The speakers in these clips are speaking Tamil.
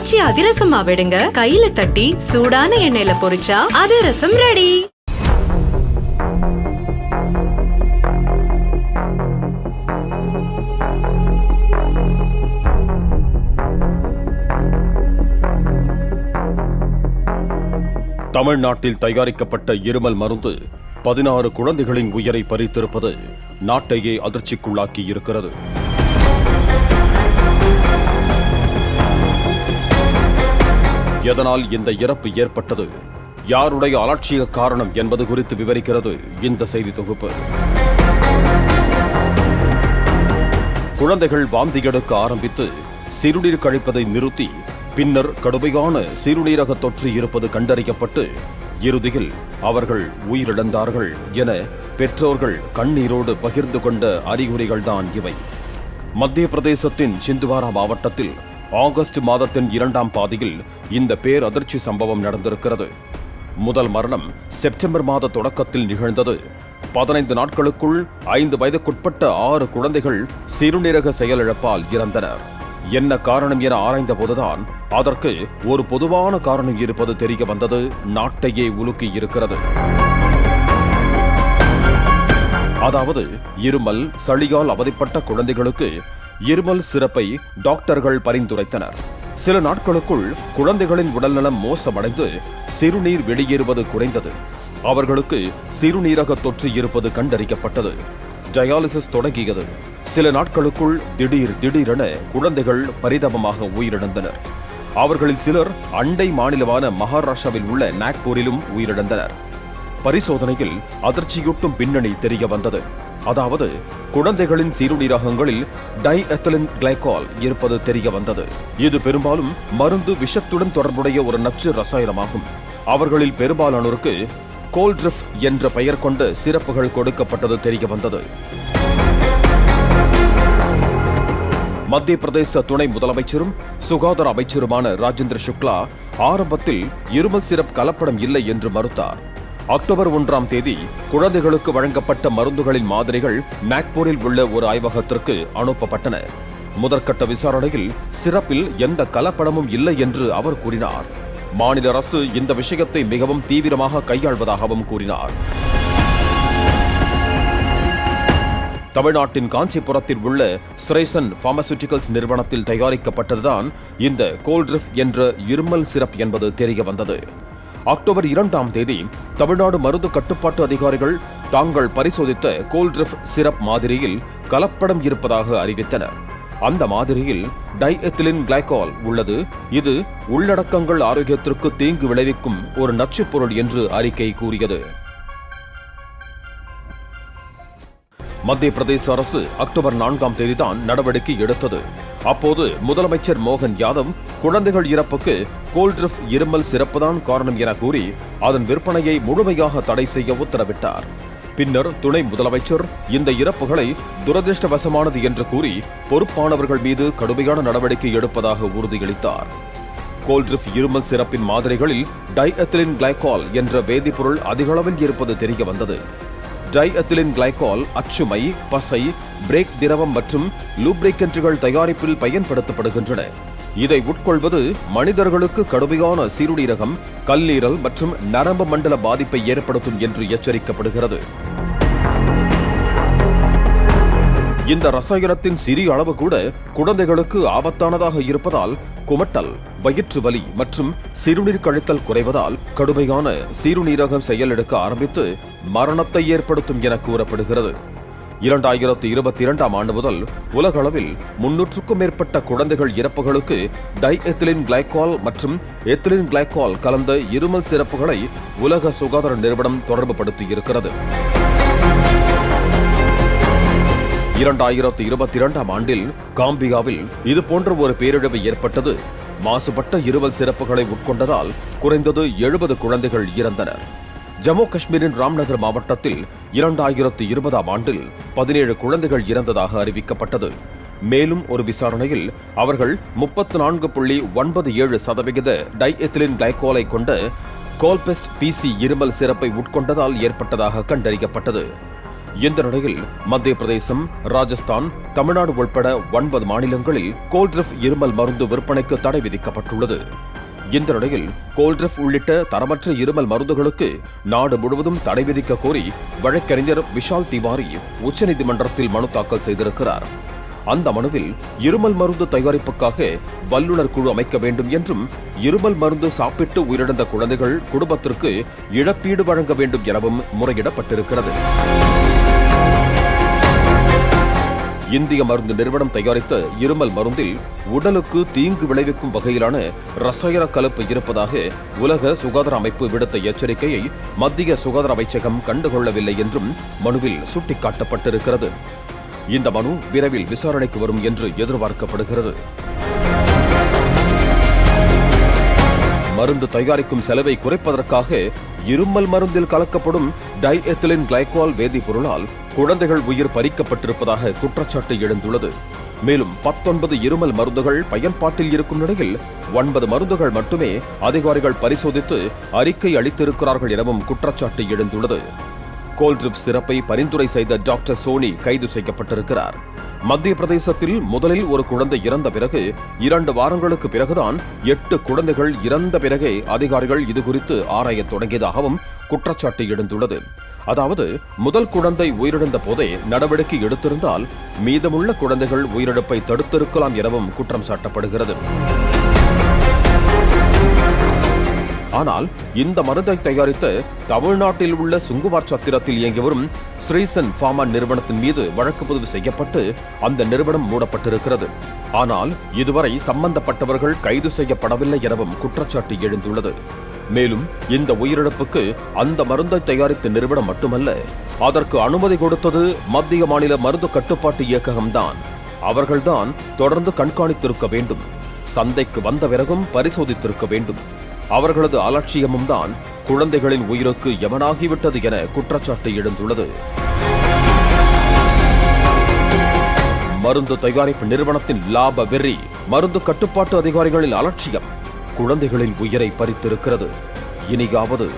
காய்ச்சி அதிரசமா விடுங்க. கையில தட்டி சூடான எண்ணெயில பொரிச்சா அதிரசம் ரெடி தமிழ்நாட்டில் தயாரிக்கப்பட்ட இருமல் மருந்து பதினாறு குழந்தைகளின் உயிரை பறித்திருப்பது நாட்டையே அதிர்ச்சிக்குள்ளாக்கி இருக்கிறது எதனால் இந்த இறப்பு ஏற்பட்டது? யாருடைய அலட்சிய காரணம் என்பது குறித்து விவரிக்கிறது இந்த செய்தி தொகுப்பு. குழந்தைகள் வாந்தி எடுக்க ஆரம்பித்து சிறுநீர் கழிப்பதை நிறுத்தி பின்னர் கடுமையான சிறுநீரக தொற்று இருப்பது கண்டறியப்பட்டு இறுதியில் அவர்கள் உயிரிழந்தார்கள் என பெற்றோர்கள் கண்ணீரோடு பகிர்ந்து கொண்ட அறிகுறிகள்தான் இவை. மத்திய பிரதேசத்தின் சிந்துவாரா மாவட்டத்தில் ஆகஸ்ட் மாதத்தின் இரண்டாம் பாதியில் இந்த பேரதிர்ச்சி சம்பவம் நடந்திருக்கிறது. முதல் மரணம் செப்டம்பர் மாத தொடக்கத்தில் நிகழ்ந்தது. பதினைந்து நாட்களுக்குள் ஐந்து வயதுக்குட்பட்ட ஆறு குழந்தைகள் சிறுநீரக செயலிழப்பால் இறந்தனர் என்ன காரணம் என ஆராய்ந்த போதுதான் அதற்கு ஒரு பொதுவான காரணம் இருப்பது தெரிய வந்தது. நாட்டையே உலுக்கி இருக்கிறது. அதாவது இருமல் சளியால் அவதிப்பட்ட குழந்தைகளுக்கு இருமல் சிறப்பை டாக்டர்கள் பரிந்துரைத்தனர். சில நாட்களுக்குள் குழந்தைகளின் உடல்நலம் மோசமடைந்து சிறுநீர் வெளியேறுவது குறைந்தது. அவர்களுக்கு சிறுநீரக தொற்று இருப்பது கண்டறியப்பட்டது. டயாலிசிஸ் தொடங்கியது. சில நாட்களுக்குள் திடீர் திடீரென குழந்தைகள் பரிதாபமாக உயிரிழந்தனர். அவர்களில் சிலர் அண்டை மாநிலமான மகாராஷ்டிராவில் உள்ள நாக்பூரிலும் உயிரிழந்தனர். பரிசோதனையில் அதிர்ச்சியூட்டும் பின்னணி தெரிய வந்தது. அதாவது குழந்தைகளின் சீருநீரகங்களில் டை எத்தலின் கிளைகால் இருப்பது தெரிய வந்தது. இது பெரும்பாலும் மருந்து விஷத்துடன் தொடர்புடைய ஒரு நச்சு ரசாயனமாகும். அவர்களில் பெரும்பாலானோருக்கு கோல்ட்ரிஃப் என்ற பெயர் கொண்டு சிறப்புகள் கொடுக்கப்பட்டது தெரிய வந்தது. மத்திய பிரதேச துணை முதலமைச்சரும் சுகாதார அமைச்சருமான ராஜேந்திர சுக்லா ஆரம்பத்தில் இருமல் சிறப் கலப்படம் இல்லை என்று மறுத்தார். அக்டோபர் ஒன்றாம் தேதி குழந்தைகளுக்கு வழங்கப்பட்ட மருந்துகளின் மாதிரிகள் நாக்பூரில் உள்ள ஒரு ஆய்வகத்திற்கு அனுப்பப்பட்டன. முதற்கட்ட விசாரணையில் சிறப்பில் எந்த கலப்படமும் இல்லை என்று அவர் கூறினார். மாநில அரசு இந்த விஷயத்தை மிகவும் தீவிரமாக கையாள்வதாகவும் கூறினார். தமிழ்நாட்டின் காஞ்சிபுரத்தில் உள்ள ஸ்ரேசன் பார்மசூட்டிகல்ஸ் நிறுவனத்தில் தயாரிக்கப்பட்டதுதான் இந்த கோல்ட்ரிஃப் என்ற இருமல் சிரப் என்பது தெரிய வந்தது. அக்டோபர் இரண்டாம் தேதி தமிழ்நாடு மருந்து கட்டுப்பாட்டு அதிகாரிகள் தாங்கள் பரிசோதித்த கோல்ட்ரிஃப் சிரப் மாதிரியில் கலப்படம் இருப்பதாக அறிவித்தனர். அந்த மாதிரியில் டைஎத்திலின் கிளைகால் உள்ளது. இது உள்ளடக்கங்கள் ஆரோக்கியத்திற்கு தீங்கு விளைவிக்கும் ஒரு நச்சுப் பொருள் என்று அறிக்கை கூறியது. மத்திய பிரதேச அரசு அக்டோபர் நான்காம் தேதிதான் நடவடிக்கை எடுத்தது. அப்போது முதலமைச்சர் மோகன் யாதவ் குழந்தைகள் இறப்புக்கு கோல்ட்ரிஃப் இருமல் சிறப்புதான் காரணம் என கூறி அதன் விற்பனையை முழுமையாக தடை செய்ய உத்தரவிட்டார். பின்னர் துணை முதலமைச்சர் இந்த இறப்புகளை துரதிருஷ்டவசமானது என்று கூறி பொறுப்பானவர்கள் மீது கடுமையான நடவடிக்கை எடுப்பதாக உறுதியளித்தார். கோல்ட்ரிஃப் இருமல் சிறப்பின் மாதிரிகளில் டைஎத்திலின் கிளைகால் என்ற வேதிப்பொருள் அதிகளவில் இருப்பது தெரிய வந்தது டைஎத்திலின் கிளைகால் அச்சுமை பசை பிரேக் திரவம் மற்றும் லூப்ரிகன்ட்டுகள் தயாரிப்பில் பயன்படுத்தப்படுகின்றன. இதை உட்கொள்வது மனிதர்களுக்கு கடுமையான சீருடீரகம் கல்லீரல் மற்றும் நரம்பு மண்டல பாதிப்பை ஏற்படுத்தும் என்று எச்சரிக்கப்படுகிறது. இந்த ரசாயனத்தின் சிறிய அளவு கூட குழந்தைகளுக்கு ஆபத்தானதாக இருப்பதால் குமட்டல் வயிற்று வலி மற்றும் சிறுநீர் கழித்தல் குறைவதால் கடுமையான சிறுநீரகம் செயலெடுக்க ஆரம்பித்து மரணத்தை ஏற்படுத்தும் என கூறப்படுகிறது. இரண்டாயிரத்து இருபத்தி இரண்டாம் ஆண்டு முதல் உலகளவில் முன்னூற்றுக்கும் மேற்பட்ட குழந்தைகள் இறப்புகளுக்கு டை எத்திலின் கிளைகால் மற்றும் எத்திலின் கிளைகால் கலந்த இருமல் சிறப்புகளை உலக சுகாதார நிறுவனம் தொடர்புபடுத்தியிருக்கிறது. இரண்டாயிரத்து இருபத்தி இரண்டாம் ஆண்டில் காம்பியாவில் இதுபோன்ற ஒரு பேரிழவு ஏற்பட்டது. மாசுபட்ட இருவல் சிறப்புகளை உட்கொண்டதால் குறைந்தது எழுபது குழந்தைகள் இறந்தனர். ஜம்மு காஷ்மீரின் ராம்நகர் மாவட்டத்தில் இரண்டாயிரத்து இருபதாம் ஆண்டில் பதினேழு குழந்தைகள் இறந்ததாக அறிவிக்கப்பட்டது. மேலும் ஒரு விசாரணையில் அவர்கள் முப்பத்து நான்கு புள்ளி ஒன்பது ஏழு சதவிகித டைஎத்திலின் கிளைகோலை கொண்ட கோல்பெஸ்ட் பிசி இருமல் சிறப்பை உட்கொண்டதால் ஏற்பட்டதாக கண்டறியப்பட்டது. இந்த நிலையில் மத்திய பிரதேசம் ராஜஸ்தான் தமிழ்நாடு உள்பட ஒன்பது மாநிலங்களில் கோல்ட்ரிஃப் இருமல் மருந்து விற்பனைக்கு தடை விதிக்கப்பட்டுள்ளது. இந்த நிலையில் கோல்ட்ரிப் உள்ளிட்ட தரமற்ற இருமல் மருந்துகளுக்கு நாடு முழுவதும் தடை விதிக்க கோரி வழக்கறிஞர் விஷால் திவாரி உச்சநீதிமன்றத்தில் மனு தாக்கல் செய்திருக்கிறார். அந்த மனுவில் இருமல் மருந்து தயாரிப்புக்காக வல்லுநர் குழு அமைக்க வேண்டும் என்றும் இருமல் மருந்து சாப்பிட்டு உயிரிழந்த குழந்தைகள் குடும்பத்திற்கு இழப்பீடு வழங்க வேண்டும் எனவும் முறையிடப்பட்டிருக்கிறது. இந்திய மருந்து நிறுவனம் தயாரித்த இருமல் மருந்தில் உடலுக்கு தீங்கு விளைவிக்கும் வகையிலான ரசாயன கலப்பு இருப்பதாக உலக சுகாதார அமைப்பு விடுத்த எச்சரிக்கையை மத்திய சுகாதார அமைச்சகம் கண்டுகொள்ளவில்லை என்றும் மனுவில் சுட்டிக்காட்டப்பட்டிருக்கிறது. இந்த மனு விரைவில் விசாரணைக்கு வரும் என்று எதிர்பார்க்கப்படுகிறது. மருந்து தயாரிக்கும் செலவை குறைப்பதற்காக இருமல் மருந்தில் கலக்கப்படும் டை எத்திலின் கிளைகால் வேதிப்பொருளால் குழந்தைகள் உயிர் பறிக்கப்பட்டிருப்பதாக குற்றச்சாட்டு எழுந்துள்ளது. மேலும் பத்தொன்பது இருமல் மருந்துகள் பயன்பாட்டில் இருக்கும் நிலையில் ஒன்பது மருந்துகள் மட்டுமே அதிகாரிகள் பரிசோதித்து அறிக்கை அளித்திருக்கிறார்கள் எனவும் குற்றச்சாட்டு எழுந்துள்ளது. கோல்ட்ரிப் சிறப்பை பரிந்துரை செய்த டாக்டர் சோனி கைது செய்யப்பட்டிருக்கிறார். மத்திய பிரதேசத்தில் முதலில் ஒரு குழந்தை இறந்த பிறகு இரண்டு வாரங்களுக்கு பிறகுதான் எட்டு குழந்தைகள் இறந்த பிறகே அதிகாரிகள் இதுகுறித்து ஆராயத் தொடங்கியதாகவும் குற்றச்சாட்டு எழுந்துள்ளது. அதாவது முதல் குழந்தை உயிரிழந்த போதே நடவடிக்கை எடுத்திருந்தால் மீதமுள்ள குழந்தைகள் உயிரிழப்பை தடுத்திருக்கலாம் எனவும் குற்றம் சாட்டப்படுகிறது. ஆனால் இந்த மருந்தை தயாரித்து தமிழ்நாட்டில் உள்ள சுங்குவார் சத்திரத்தில் இயங்கி வரும் ஸ்ரீசன் ஃபார்மா நிறுவனத்தின் மீது வழக்கு பதிவு செய்யப்பட்டு அந்த நிறுவனம் மூடப்பட்டிருக்கிறது. ஆனால் இதுவரை சம்பந்தப்பட்டவர்கள் கைது செய்யப்படவில்லை எனவும் குற்றச்சாட்டு எழுந்துள்ளது. மேலும் இந்த உயிரிழப்புக்கு அந்த மருந்தை தயாரித்த நிறுவனம் மட்டுமல்ல அதற்கு அனுமதி கொடுத்தது மத்திய மாநில மருந்து கட்டுப்பாட்டு இயக்ககம்தான். அவர்கள்தான் தொடர்ந்து கண்காணித்திருக்க வேண்டும். சந்தைக்கு வந்த பிறகும் பரிசோதித்திருக்க வேண்டும். அவர்களது அலட்சியமும் தான் குழந்தைகளின் உயிருக்கு எவனாகிவிட்டது என குற்றச்சாட்டு எழுந்துள்ளது. மருந்து தயாரிப்பு நிறுவனத்தின் லாப வெறி மருந்து கட்டுப்பாட்டு அதிகாரிகளின் அலட்சியம் குழந்தைகளின் உயிரை பறித்திருக்கிறது. இனியாவது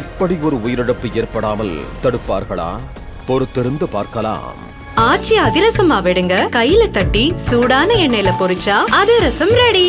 இப்படி ஒரு உயிரிழப்பு ஏற்படாமல் தடுப்பார்களா? பொறுத்திருந்து பார்க்கலாம். ஆச்சி அதிரசமா விடுங்க கையில தட்டி சூடான எண்ணெயில பொரிச்சா அதிரசம் ரெடி